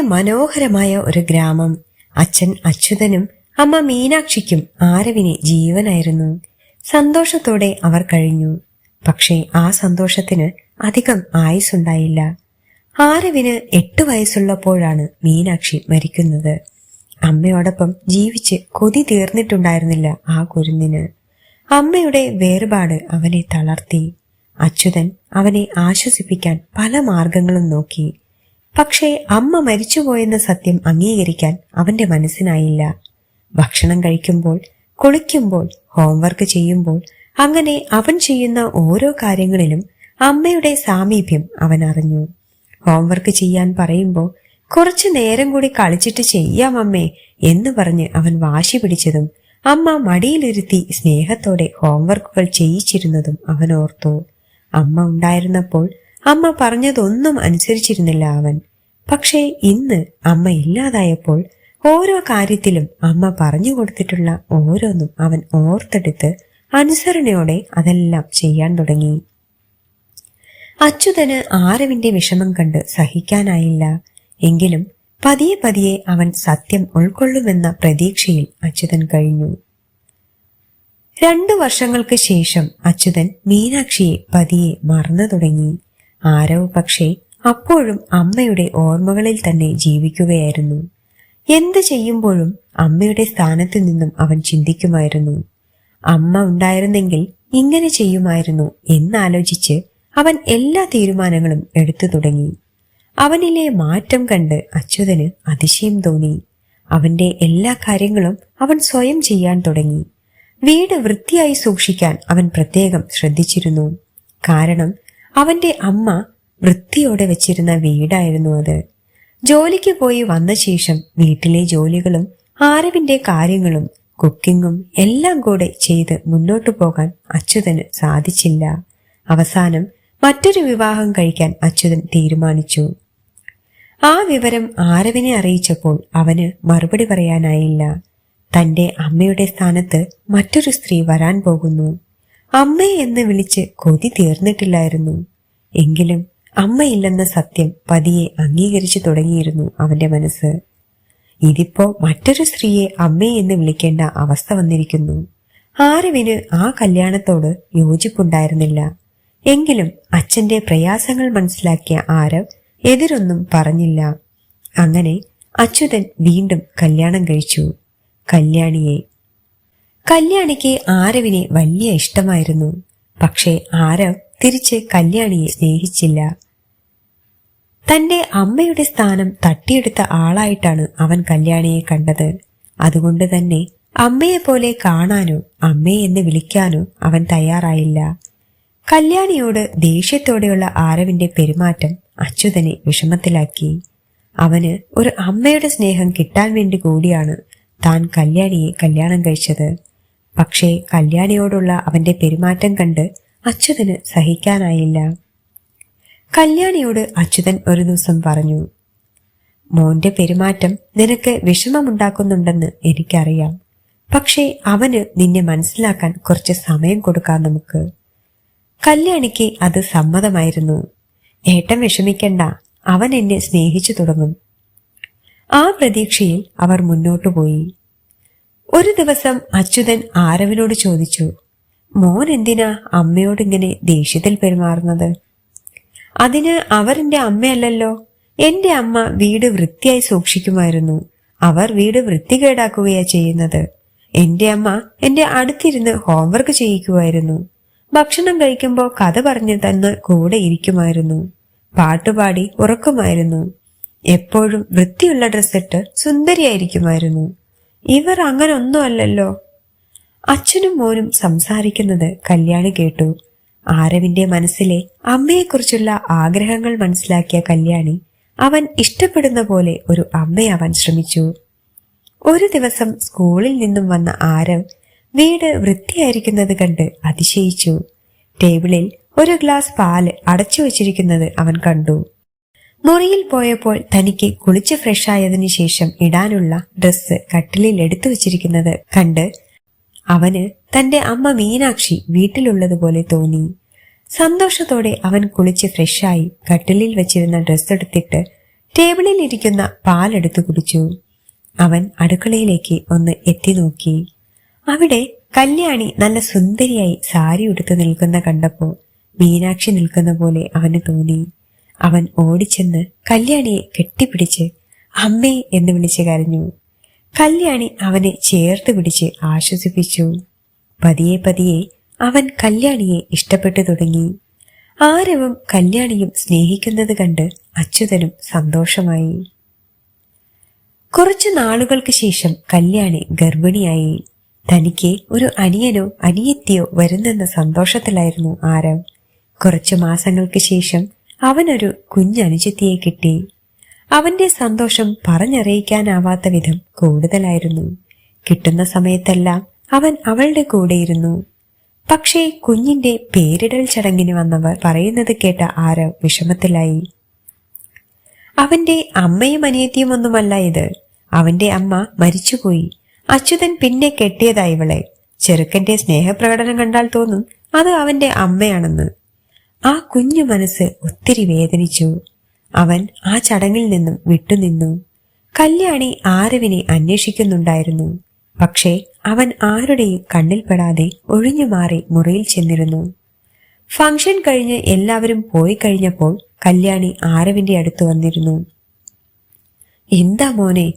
മനോഹരമായ ഒരു ഗ്രാമം. അച്ഛൻ അച്യുതനും അമ്മ മീനാക്ഷിക്കും ആരവിന് ജീവനായിരുന്നു. സന്തോഷത്തോടെ അവർ കഴിഞ്ഞു. പക്ഷേ ആ സന്തോഷത്തിന് അധികം ആയുസുണ്ടായില്ല ആരവിന് എട്ട് വയസ്സുള്ളപ്പോഴാണ് മീനാക്ഷി മരിക്കുന്നത്. അമ്മയോടൊപ്പം ജീവിച്ച് കൊതി തീർന്നിട്ടുണ്ടായിരുന്നില്ല ആ കുരുന്നിന്. അമ്മയുടെ വേർപാട് അവനെ തളർത്തി. അച്യുതൻ അവനെ ആശ്വസിപ്പിക്കാൻ പല മാർഗങ്ങളും നോക്കി. പക്ഷേ അമ്മ മരിച്ചുപോയെന്ന സത്യം അംഗീകരിക്കാൻ അവന്റെ മനസ്സിനായില്ല. ഭക്ഷണം കഴിക്കുമ്പോൾ കുളിക്കുമ്പോൾ ഹോംവർക്ക് ചെയ്യുമ്പോൾ അങ്ങനെ അവൻ ചെയ്യുന്ന ഓരോ കാര്യങ്ങളിലും അമ്മയുടെ സാമീപ്യം അവൻ അറിഞ്ഞു. ഹോംവർക്ക് ചെയ്യാൻ പറയുമ്പോൾ കുറച്ചു നേരം കൂടി കളിച്ചിട്ട് ചെയ്യാം അമ്മേ എന്ന് പറഞ്ഞ് അവൻ വാശി പിടിച്ചതും അമ്മ മടിയിലിരുത്തി സ്നേഹത്തോടെ ഹോംവർക്കുകൾ ചെയ്യിച്ചിരുന്നതും അവൻ ഓർത്തു. അമ്മ ഉണ്ടായിരുന്നപ്പോൾ അമ്മ പറഞ്ഞതൊന്നും അനുസരിച്ചിരുന്നില്ല അവൻ. പക്ഷേ ഇന്ന് അമ്മ ഇല്ലാതായപ്പോൾ ഓരോ കാര്യത്തിലും അമ്മ പറഞ്ഞു കൊടുത്തിട്ടുള്ള ഓരോന്നും അവൻ ഓർത്തെടുത്ത് അനുസരണയോടെ അതെല്ലാം ചെയ്യാൻ തുടങ്ങി. അച്യുതന് ആരവിന്റെ വിഷമം കണ്ട് സഹിക്കാനായില്ല. എങ്കിലും പതിയെ പതിയെ അവൻ സത്യം ഉൾക്കൊള്ളുമെന്ന പ്രതീക്ഷയിൽ അച്യുതൻ കഴിഞ്ഞു. രണ്ടു വർഷങ്ങൾക്ക് ശേഷം അച്യുതൻ മീനാക്ഷിയെ പതിയെ മറന്നു തുടങ്ങി. ആരവ് പക്ഷേ അപ്പോഴും അമ്മയുടെ ഓർമ്മകളിൽ തന്നെ ജീവിക്കുകയായിരുന്നു. എന്ത് ചെയ്യുമ്പോഴും അമ്മയുടെ സ്ഥാനത്ത് നിന്നും അവൻ ചിന്തിക്കുമായിരുന്നു. അമ്മ ഉണ്ടായിരുന്നെങ്കിൽ ഇങ്ങനെ ചെയ്യുമായിരുന്നു എന്നാലോചിച്ച് അവൻ എല്ലാ തീരുമാനങ്ങളും എടുത്തു തുടങ്ങി. അവനിലെ മാറ്റം കണ്ട് അച്യുതന് അതിശയം തോന്നി. അവന്റെ എല്ലാ കാര്യങ്ങളും അവൻ സ്വയം ചെയ്യാൻ തുടങ്ങി. വീട് വൃത്തിയായി സൂക്ഷിക്കാൻ അവൻ പ്രത്യേകം ശ്രദ്ധിച്ചിരുന്നു. കാരണം അവന്റെ അമ്മ വൃത്തിയോടെ വെച്ചിരുന്ന വീടായിരുന്നു അത്. ജോലിക്ക് പോയി വന്ന ശേഷം വീട്ടിലെ ജോലികളും ആരവിന്റെ കാര്യങ്ങളും കുക്കിങ്ങും എല്ലാം കൂടെ ചെയ്ത് മുന്നോട്ടു പോകാൻ അച്യുതന് സാധിച്ചില്ല. അവസാനം മറ്റൊരു വിവാഹം കഴിക്കാൻ അച്യുതൻ തീരുമാനിച്ചു. ആ വിവരം ആരവിനെ അറിയിച്ചപ്പോൾ അവന് മറുപടി പറയാനായില്ല. തന്റെ അമ്മയുടെ സ്ഥാനത്ത് മറ്റൊരു സ്ത്രീ വരാൻ പോകുന്നു. അമ്മ എന്ന് വിളിച്ച് കൊതി തീർന്നിട്ടില്ലായിരുന്നു. എങ്കിലും അമ്മയില്ലെന്ന സത്യം പതിയെ അംഗീകരിച്ചു തുടങ്ങിയിരുന്നു അവന്റെ മനസ്സ്. ഇതിപ്പോ മറ്റൊരു സ്ത്രീയെ അമ്മേ എന്ന് വിളിക്കേണ്ട അവസ്ഥ വന്നിരിക്കുന്നു. ആരവിന് ആ കല്യാണത്തോട് യോജിപ്പുണ്ടായിരുന്നില്ല. എങ്കിലും അച്ഛന്റെ പ്രയാസങ്ങൾ മനസ്സിലാക്കിയ ആരവ് എതിരൊന്നും പറഞ്ഞില്ല. അങ്ങനെ അച്യുതൻ വീണ്ടും കല്യാണം കഴിച്ചു. കല്യാണിയെ കല്യാണിക്ക് ആരവിനെ വലിയ ഇഷ്ടമായിരുന്നു. പക്ഷേ ആരവ് തിരിച്ച് കല്യാണിയെ സ്നേഹിച്ചില്ല. തന്റെ അമ്മയുടെ സ്ഥാനം തട്ടിയെടുത്ത ആളായിട്ടാണ് അവൻ കല്യാണിയെ കണ്ടത്. അതുകൊണ്ട് തന്നെ അമ്മയെ പോലെ കാണാനോ അമ്മയെ എന്ന് വിളിക്കാനോ അവൻ തയ്യാറായില്ല. കല്യാണിയോട് ദേഷ്യത്തോടെയുള്ള ആരവിന്റെ പെരുമാറ്റം അച്യുതനെ വിഷമത്തിലാക്കി. അവന് ഒരു അമ്മയുടെ സ്നേഹം കിട്ടാൻ വേണ്ടി കൂടിയാണ് താൻ കല്യാണിയെ കല്യാണം കഴിച്ചത്. പക്ഷേ കല്യാണിയോടുള്ള അവന്റെ പെരുമാറ്റം കണ്ട് അച്യുതന് സഹിക്കാനായില്ല. കല്യാണിയോട് അച്യുതൻ ഒരു ദിവസം പറഞ്ഞു മോന്റെ പെരുമാറ്റം നിനക്ക് വിഷമമുണ്ടാക്കുന്നുണ്ടെന്ന് എനിക്കറിയാം. പക്ഷേ അവന് നിന്നെ മനസ്സിലാക്കാൻ കുറച്ച് സമയം കൊടുക്കാം നമുക്ക്. കല്യാണിക്ക് അത് സമ്മതമായിരുന്നു. ഏട്ടൻ വിഷമിക്കണ്ട അവൻ എന്നെ സ്നേഹിച്ചു തുടങ്ങും. ആ പ്രതീക്ഷയിൽ അവർ മുന്നോട്ടു പോയി ഒരു ദിവസം അച്യുതൻ ആരവിനോട് ചോദിച്ചു മോൻ എന്തിനാ അമ്മയോട് ഇങ്ങനെ ദേഷ്യത്തിൽ പെരുമാറുന്നത്? അതിന് അവരെന്റെ അമ്മയല്ലല്ലോ. എന്റെ അമ്മ വീട് വൃത്തിയായി സൂക്ഷിക്കുമായിരുന്നു. അവർ വീട് വൃത്തികേടാക്കുകയാ ചെയ്യുന്നത്. എന്റെ അമ്മ എന്റെ അടുത്തിരുന്ന് ഹോംവർക്ക് ചെയ്യിക്കുമായിരുന്നു. ഭക്ഷണം കഴിക്കുമ്പോൾ കഥ പറഞ്ഞു തന്ന് കൂടെ ഇരിക്കുമായിരുന്നു. പാട്ടുപാടി ഉറക്കുമായിരുന്നു. എപ്പോഴും വൃത്തിയുള്ള ഡ്രസ്സിട്ട് സുന്ദരിയായിരിക്കുമായിരുന്നു. ഇവർ അങ്ങനെ ഒന്നുമല്ലല്ലോ അച്ഛനും മോനും സംസാരിക്കുന്നത് കല്യാണി കേട്ടു. ആരവിന്റെ മനസ്സിലെ അമ്മയെക്കുറിച്ചുള്ള ആഗ്രഹങ്ങൾ മനസ്സിലാക്കിയ കല്യാണി അവൻ ഇഷ്ടപ്പെടുന്ന പോലെ ഒരു അമ്മയാവാൻ ശ്രമിച്ചു. ഒരു ദിവസം സ്കൂളിൽ നിന്നും വന്ന ആരവ് വീട് വൃത്തിയായിരിക്കുന്നത് കണ്ട് അതിശയിച്ചു. ടേബിളിൽ ഒരു ഗ്ലാസ് പാൽ അടച്ചു വച്ചിരിക്കുന്നത് അവൻ കണ്ടു. മുറിയിൽ പോയപ്പോൾ തനിക്ക് കുളിച്ച് ഫ്രഷായതിനു ശേഷം ഇടാനുള്ള ഡ്രസ്സ് കട്ടിലിൽ എടുത്തു വച്ചിരിക്കുന്നത് കണ്ട് അവന് തന്റെ അമ്മ മീനാക്ഷി വീട്ടിലുള്ളതുപോലെ തോന്നി. സന്തോഷത്തോടെ അവൻ കുളിച്ച് ഫ്രഷായി കട്ടിലിൽ വെച്ചിരുന്ന ഡ്രസ്സ് എടുത്തിട്ട് ടേബിളിൽ ഇരിക്കുന്ന പാലെടുത്തു കുടിച്ചു. അവൻ അടുക്കളയിലേക്ക് ഒന്ന് എത്തി നോക്കി. അവിടെ കല്യാണി നല്ല സുന്ദരിയായി സാരി ഉടുത്തു നിൽക്കുന്ന കണ്ടപ്പോൾ മീനാക്ഷി നിൽക്കുന്ന പോലെ അവന് തോന്നി. അവൻ ഓടിച്ചെന്ന് കല്യാണിയെ കെട്ടിപ്പിടിച്ച് അമ്മേ എന്ന് വിളിച്ച് കരഞ്ഞു. കല്യാണി അവനെ ചേർത്ത് പിടിച്ച് ആശ്വസിപ്പിച്ചു. പതിയെ പതിയെ അവൻ കല്യാണിയെ ഇഷ്ടപ്പെട്ടു തുടങ്ങി. ആരവും കല്യാണിയും സ്നേഹിക്കുന്നത് കണ്ട് അച്യുതനും സന്തോഷമായി. കുറച്ചു നാളുകൾക്ക് ശേഷം കല്യാണി ഗർഭിണിയായി. തനിക്ക് ഒരു അനിയനോ അനിയത്തിയോ വരുന്നെന്ന സന്തോഷത്തിലായിരുന്നു ആരവ്. കുറച്ചു മാസങ്ങൾക്ക് ശേഷം അവനൊരു കുഞ്ഞനുജത്തിയെ കിട്ടി. അവന്റെ സന്തോഷം പറഞ്ഞറിയിക്കാനാവാത്ത വിധം കൂടുതലായിരുന്നു. കിട്ടുന്ന സമയത്തെല്ലാം അവൻ അവളുടെ കൂടെയിരുന്നു പക്ഷേ കുഞ്ഞിന്റെ പേരിടൽ ചടങ്ങിന് വന്നവർ പറയുന്നത് കേട്ട ആരവ് വിഷമത്തിലായി. അവന്റെ അമ്മയും അനിയത്തിയും ഒന്നുമല്ല ഇത്. അവന്റെ അമ്മ മരിച്ചുപോയി. അച്യുതൻ പിന്നെ കെട്ടിയതായി ഇവളെ. ചെറുക്കന്റെ സ്നേഹപ്രകടനം കണ്ടാൽ തോന്നും അത് അവന്റെ അമ്മയാണെന്ന്. ആ കുഞ്ഞു മനസ്സ് ഒത്തിരി വേദനിച്ചു. അവൻ ആ ചടങ്ങിൽ നിന്നും വിട്ടുനിന്നു. കല്യാണി ആരവിനെ അന്വേഷിക്കുന്നുണ്ടായിരുന്നു. പക്ഷേ അവൻ ആരുടെയും കണ്ണിൽപ്പെടാതെ ഒഴിഞ്ഞു മാറി മുറിയിൽ ചെന്നിരുന്നു. ഫംഗ്ഷൻ കഴിഞ്ഞ് എല്ലാവരും പോയി കഴിഞ്ഞപ്പോൾ കല്യാണി ആരവിന്റെ അടുത്ത് വന്നിരുന്നു. എന്താ മോനെ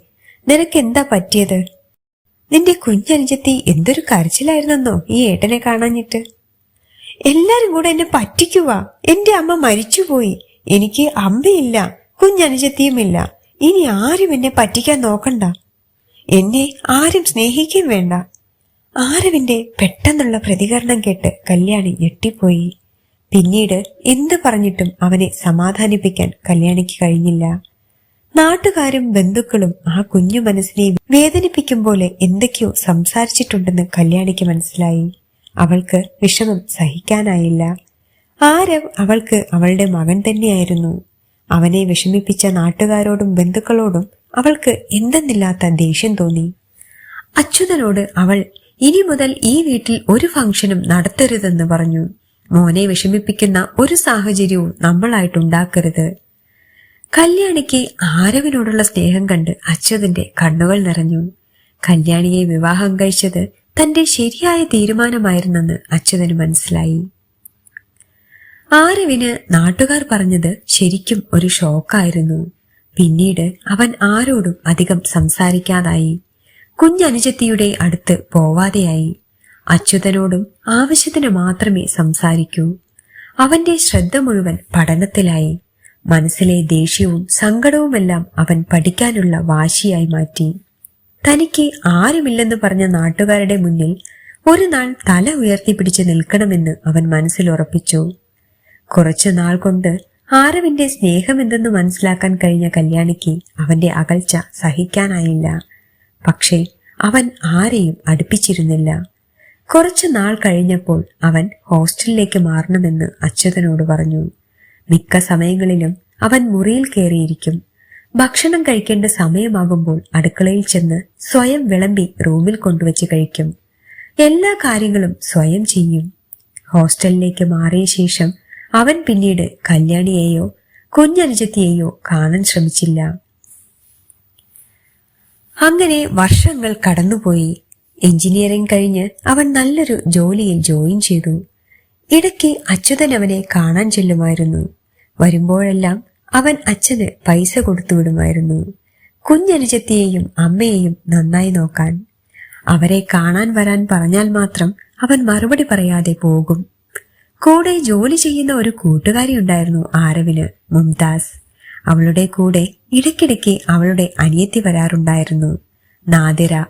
നിനക്ക് എന്താ പറ്റിയത്? നിന്റെ കുഞ്ഞനുജത്തി എന്തൊരു കരച്ചിലായിരുന്നെന്നോ ഈ ഏട്ടനെ കാണാഞ്ഞിട്ട്? എല്ലാരും കൂടെ എന്നെ പറ്റിക്കുക എന്റെ അമ്മ മരിച്ചുപോയി. എനിക്ക് അമ്മയില്ല കുഞ്ഞനുജത്തിയുമില്ല. ഇനി ആരും എന്നെ പറ്റിക്കാൻ നോക്കണ്ട. എന്നെ ആരും സ്നേഹിക്കുകയും വേണ്ട. ആരവിന്റെ പെട്ടെന്നുള്ള പ്രതികരണം കേട്ട് കല്യാണി ഞെട്ടിപ്പോയി. പിന്നീട് എന്ത് പറഞ്ഞിട്ടും അവനെ സമാധാനിപ്പിക്കാൻ കല്യാണിക്ക് കഴിഞ്ഞില്ല. നാട്ടുകാരും ബന്ധുക്കളും ആ കുഞ്ഞു മനസ്സിനെ വേദനിപ്പിക്കും പോലെ എന്തൊക്കെയോ സംസാരിച്ചിട്ടുണ്ടെന്ന് കല്യാണിക്ക് മനസ്സിലായി. അവൾക്ക് വിഷമം സഹിക്കാനായില്ല. ആരവ് അവൾക്ക് അവളുടെ മകൻ തന്നെയായിരുന്നു. അവനെ വിഷമിപ്പിച്ച നാട്ടുകാരോടും ബന്ധുക്കളോടും അവൾക്ക് എന്തെന്നില്ലാത്ത ദേഷ്യം തോന്നി. അച്യുതനോട് അവൾ ഇനി മുതൽ ഈ വീട്ടിൽ ഒരു ഫംഗ്ഷനും നടത്തരുതെന്ന് പറഞ്ഞു. മോനെ വിഷമിപ്പിക്കുന്ന ഒരു സാഹചര്യവും നമ്മളായിട്ടുണ്ടാക്കരുത് കല്യാണിക്ക് ആരവിനോടുള്ള സ്നേഹം കണ്ട് അച്യുതന്റെ കണ്ണുകൾ നിറഞ്ഞു. കല്യാണിയെ വിവാഹം കഴിച്ചത് തന്റെ ശരിയായ തീരുമാനമായിരുന്നെന്ന് അച്യുതന് മനസ്സിലായി. ആരവിന് നാട്ടുകാർ പറഞ്ഞത് ശരിക്കും ഒരു ഷോക്കായിരുന്നു. പിന്നീട് അവൻ ആരോടും അധികം സംസാരിക്കാതായി. കുഞ്ഞനുജത്തിയുടെ അടുത്ത് പോവാതെയായി. അച്യുതനോടും ആവശ്യത്തിന് മാത്രമേ സംസാരിക്കൂ. അവന്റെ ശ്രദ്ധ മുഴുവൻ പഠനത്തിലായി. മനസ്സിലെ ദേഷ്യവും സങ്കടവുമെല്ലാം അവൻ പഠിക്കാനുള്ള വാശിയായി മാറ്റി. തനിക്ക് ആരുമില്ലെന്ന് പറഞ്ഞ നാട്ടുകാരുടെ മുന്നിൽ ഒരു നാൾ തല ഉയർത്തിപ്പിടിച്ച് നിൽക്കണമെന്ന് അവൻ മനസ്സിൽ ഉറപ്പിച്ചു. കുറച്ചു നാൾ കൊണ്ട് ആരവിന്റെ സ്നേഹമെന്തെന്ന് മനസ്സിലാക്കാൻ കഴിഞ്ഞ കല്യാണിക്ക് അവന്റെ അകൽച്ച സഹിക്കാനായില്ല. പക്ഷേ അവൻ ആരെയും അടുപ്പിച്ചിരുന്നില്ല. കുറച്ചു നാൾ കഴിഞ്ഞപ്പോൾ അവൻ ഹോസ്റ്റലിലേക്ക് മാറണമെന്ന് അച്യുതനോട് പറഞ്ഞു. മിക്ക സമയങ്ങളിലും അവൻ മുറിയിൽ കയറിയിരിക്കും. ഭക്ഷണം കഴിക്കേണ്ട സമയമാകുമ്പോൾ അടുക്കളയിൽ ചെന്ന് സ്വയം വിളമ്പി റൂമിൽ കൊണ്ടുവച്ച് കഴിക്കും. എല്ലാ കാര്യങ്ങളും സ്വയം ചെയ്യും. ഹോസ്റ്റലിലേക്ക് മാറിയ ശേഷം അവൻ പിന്നീട് കല്യാണിയെയോ കുഞ്ഞനുജത്തിയെയോ കാണാൻ ശ്രമിച്ചില്ല. അങ്ങനെ വർഷങ്ങൾ കടന്നുപോയി. എഞ്ചിനീയറിംഗ് കഴിഞ്ഞ് അവൻ നല്ലൊരു ജോലിയിൽ ജോയിൻ ചെയ്തു. ഇടയ്ക്ക് അച്യുതൻ അവനെ കാണാൻ ചെല്ലുമായിരുന്നു. വരുമ്പോഴെല്ലാം അവൻ അച്ഛന് പൈസ കൊടുത്തു വിടുമായിരുന്നു. കുഞ്ഞനുജത്തിയെയും അമ്മയെയും നന്നായി നോക്കാൻ. അവരെ കാണാൻ വരാൻ പറഞ്ഞാൽ മാത്രം അവൻ മറുപടി പറയാതെ പോകും. കൂടെ ജോലി ചെയ്യുന്ന ഒരു കൂട്ടുകാരി ഉണ്ടായിരുന്നു ആരവിന് മുംതാസ്. അവളുടെ കൂടെ ഇടയ്ക്കിടയ്ക്ക് അവളുടെ അനിയത്തി വരാറുണ്ടായിരുന്നു നാദിര.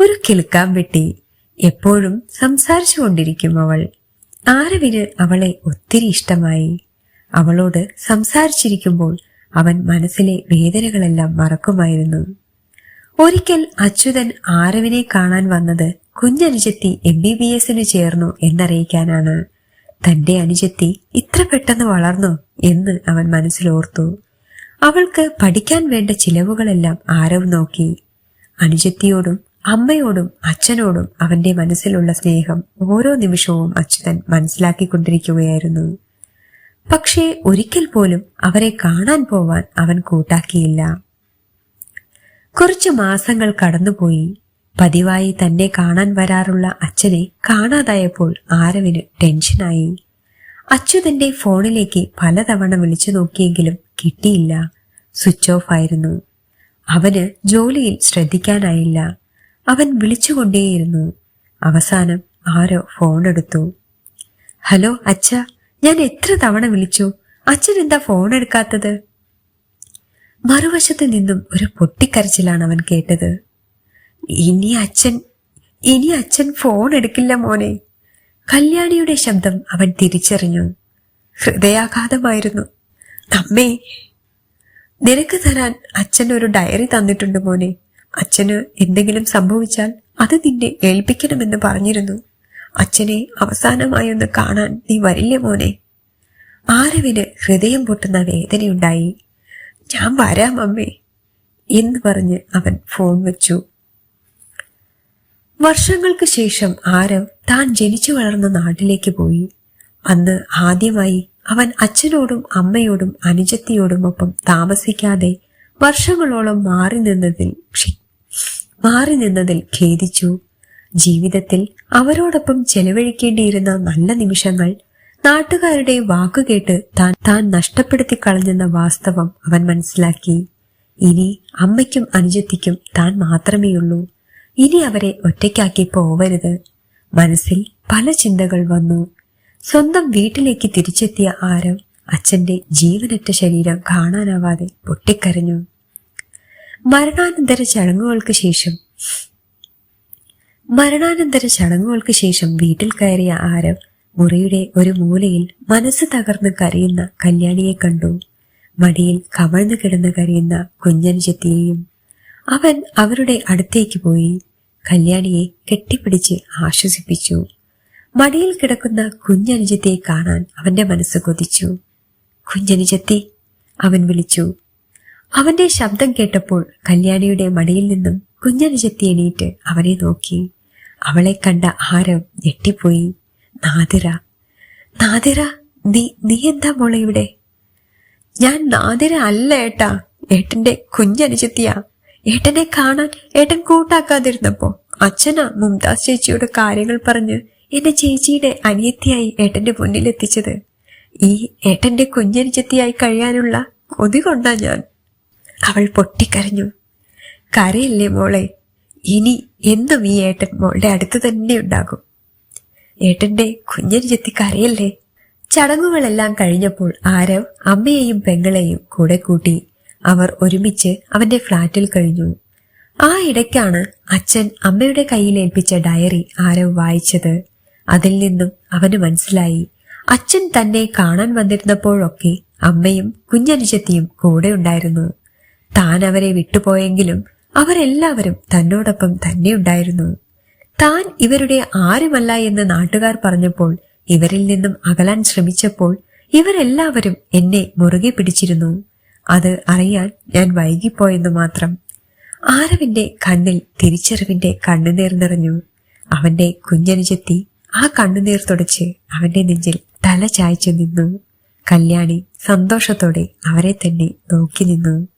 ഒരു കിളുക്കാൻ വെട്ടി. എപ്പോഴും സംസാരിച്ചു കൊണ്ടിരിക്കും അവൾ. ആരവിന് അവളെ ഒത്തിരി ഇഷ്ടമായി. അവളോട് സംസാരിച്ചിരിക്കുമ്പോൾ അവൻ മനസ്സിലെ വേദനകളെല്ലാം മറക്കുമായിരുന്നു. ഒരിക്കൽ അച്യുതൻ ആരവിനെ കാണാൻ വന്നത് കുഞ്ഞനുജത്തി എം ബി ബി എസിന് ചേർന്നു എന്നറിയിക്കാനാണ്. തന്റെ അനുജത്തി ഇത്ര പെട്ടെന്ന് വളർന്നു എന്ന് അവൻ മനസ്സിലോർത്തു. അവൾക്ക് പഠിക്കാൻ വേണ്ട ചിലവുകളെല്ലാം ആരവ് നോക്കി. അനുജത്തിയോടും അമ്മയോടും അച്ഛനോടും അവന്റെ മനസ്സിലുള്ള സ്നേഹം ഓരോ നിമിഷവും അച്യുതൻ മനസ്സിലാക്കിക്കൊണ്ടിരിക്കുകയായിരുന്നു. പക്ഷേ ഒരിക്കൽ പോലും അവരെ കാണാൻ പോവാൻ അവൻ കൂട്ടാക്കിയില്ല. കുറച്ചു മാസങ്ങൾ കടന്നുപോയി. പതിവായി തന്നെ കാണാൻ വരാറുള്ള അച്ഛനെ കാണാതായപ്പോൾ ആരവിന് ടെൻഷനായി. അച്യുതന്റെ ഫോണിലേക്ക് പലതവണ വിളിച്ചു നോക്കിയെങ്കിലും കിട്ടിയില്ല. സ്വിച്ച് ഓഫ് ആയിരുന്നു. അവന് ജോലിയിൽ ശ്രദ്ധിക്കാനായില്ല. അവൻ വിളിച്ചുകൊണ്ടേയിരുന്നു. അവസാനം ആരോ ഫോൺ എടുത്തു ഹലോ അച്ഛ ഞാൻ എത്ര തവണ വിളിച്ചു? അച്ഛൻ എന്താ ഫോൺ എടുക്കാത്തത്? മറുവശത്ത് നിന്നും ഒരു പൊട്ടിക്കരച്ചിലാണ് അവൻ കേട്ടത്. ഇനി അച്ഛൻ ഇനി അച്ഛൻ ഫോൺ എടുക്കില്ല മോനെ. കല്യാണിയുടെ ശബ്ദം അവൻ തിരിച്ചറിഞ്ഞു. ഹൃദയാഘാതമായിരുന്നു. അമ്മേ നിനക്ക് തരാൻ അച്ഛൻ ഒരു ഡയറി തന്നിട്ടുണ്ട് മോനെ. അച്ഛന് എന്തെങ്കിലും സംഭവിച്ചാൽ അത് നിന്നെ ഏൽപ്പിക്കണമെന്ന് പറഞ്ഞിരുന്നു. അച്ഛനെ അവസാനമായി ഒന്ന് കാണാൻ നീ വരില്ലേ മോനെ. ആരവിന് ഹൃദയം പൊട്ടുന്ന വേദനയുണ്ടായി. ഞാൻ വരാം അമ്മേ എന്ന് പറഞ്ഞ് അവൻ ഫോൺ വെച്ചു. വർഷങ്ങൾക്ക് ശേഷം ആരവ് താൻ ജനിച്ചു വളർന്ന നാട്ടിലേക്ക് പോയി. അന്ന് ആദ്യമായി അവൻ അച്ഛനോടും അമ്മയോടും അനുജത്തിയോടുമൊപ്പം താമസിക്കാതെ വർഷങ്ങളോളം മാറി നിന്നതിൽ മാറി നിന്നതിൽ ഖേദിച്ചു. ജീവിതത്തിൽ അവരോടൊപ്പം ചെലവഴിക്കേണ്ടിയിരുന്ന നല്ല നിമിഷങ്ങൾ നാട്ടുകാരുടെ വാക്കുകേട്ട് താൻ താൻ നഷ്ടപ്പെടുത്തി കളഞ്ഞെന്ന വാസ്തവം അവൻ മനസ്സിലാക്കി. ഇനി അമ്മയ്ക്കും അനുജത്തിക്കും താൻ മാത്രമേയുള്ളൂ. ഇനി അവരെ ഒറ്റയ്ക്കാക്കി പോവരുത്. മനസ്സിൽ പല ചിന്തകൾ വന്നു. സ്വന്തം വീട്ടിലേക്ക് തിരിച്ചെത്തിയ ആരം അച്ഛന്റെ ജീവനറ്റ ശരീരം കാണാനാവാതെ പൊട്ടിക്കരഞ്ഞു. മരണാനന്തര ചടങ്ങുകൾക്ക് ശേഷം മരണാനന്തര ചടങ്ങുകൾക്ക് ശേഷം വീട്ടിൽ കയറിയ ആരവ് മുറിയുടെ ഒരു മൂലയിൽ മനസ്സ് തകർന്ന് കരയുന്ന കല്യാണിയെ കണ്ടു. മടിയിൽ കമഴ്ന്നു കിടന്ന് കരയുന്ന കുഞ്ഞനുജത്തിയെയും അവൻ അവരുടെ അടുത്തേക്ക് പോയി. കല്യാണിയെ കെട്ടിപ്പിടിച്ച് ആശ്വസിപ്പിച്ചു. മടിയിൽ കിടക്കുന്ന കുഞ്ഞനുജത്തെ കാണാൻ അവന്റെ മനസ്സ് കൊതിച്ചു. കുഞ്ഞനുജത്തി അവൻ വിളിച്ചു. അവന്റെ ശബ്ദം കേട്ടപ്പോൾ കല്യാണിയുടെ മടിയിൽ നിന്നും കുഞ്ഞനുജത്തി എണീറ്റ് അവനെ നോക്കി. അവളെ കണ്ട ആരം ഞെട്ടിപ്പോയി. നാദിറ നാദിറ നീ നീ എന്താ മോളെ ഇവിടെ? ഞാൻ നാദിര അല്ല ഏട്ടാ. ഏട്ടന്റെ കുഞ്ഞനുജത്തിയാ. ഏട്ടനെ കാണാൻ ഏട്ടൻ കൂട്ടാക്കാതിരുന്നപ്പോ അച്ഛനാ മുംതാസ് ചേച്ചിയുടെ കാര്യങ്ങൾ പറഞ്ഞ് എന്റെ ചേച്ചിയുടെ അനിയത്തിയായി ഏട്ടന്റെ മുന്നിലെത്തിച്ചത്. ഈ ഏട്ടന്റെ കുഞ്ഞനുജത്തിയായി കഴിയാനുള്ള കൊതി കൊണ്ടാ ഞാൻ. അവൾ പൊട്ടിക്കരഞ്ഞു. കരയില്ലേ മോളെ? ഇനി എന്തും ഈ ഏട്ടൻ മോളുടെ അടുത്ത് തന്നെ ഉണ്ടാകും? ഏട്ടന്റെ കുഞ്ഞനുജത്തി കരയല്ലേ ചടങ്ങുകളെല്ലാം കഴിഞ്ഞപ്പോൾ ആരവ് അമ്മയെയും പെങ്ങളെയും കൂടെ കൂട്ടി അവർ ഒരുമിച്ച് അവന്റെ ഫ്ളാറ്റിൽ കഴിഞ്ഞു. ആ ഇടയ്ക്കാണ് അച്ഛൻ അമ്മയുടെ കയ്യിൽ ഏൽപ്പിച്ച ഡയറി ആരവ് വായിച്ചത്. അതിൽ നിന്നും അവന് മനസ്സിലായി. അച്ഛൻ തന്നെ കാണാൻ വന്നിരുന്നപ്പോഴൊക്കെ അമ്മയും കുഞ്ഞനുജത്തിയും കൂടെ ഉണ്ടായിരുന്നു. താൻ അവരെ വിട്ടുപോയെങ്കിലും അവരെല്ലാവരും തന്നോടൊപ്പം തന്നെ ഉണ്ടായിരുന്നു താൻ ഇവരുടെ ആരുമല്ല എന്ന് നാട്ടുകാർ പറഞ്ഞപ്പോൾ ഇവരിൽ നിന്നും അകലാൻ ശ്രമിച്ചപ്പോൾ ഇവരെല്ലാവരും എന്നെ മുറുകെ പിടിച്ചിരുന്നു. അത് അറിയാൻ ഞാൻ വൈകിപ്പോയെന്ന് മാത്രം. ആരവിന്റെ കണ്ണിൽ തിരിച്ചറിവിന്റെ കണ്ണുനീർ നിറഞ്ഞു. അവന്റെ കുഞ്ഞനുജെത്തി ആ കണ്ണുനീർ തുടച്ച് അവന്റെ നെഞ്ചിൽ തല ചായ്ച്ചു നിന്നു. കല്യാണി സന്തോഷത്തോടെ അവരെ തന്നെ നോക്കി നിന്നു.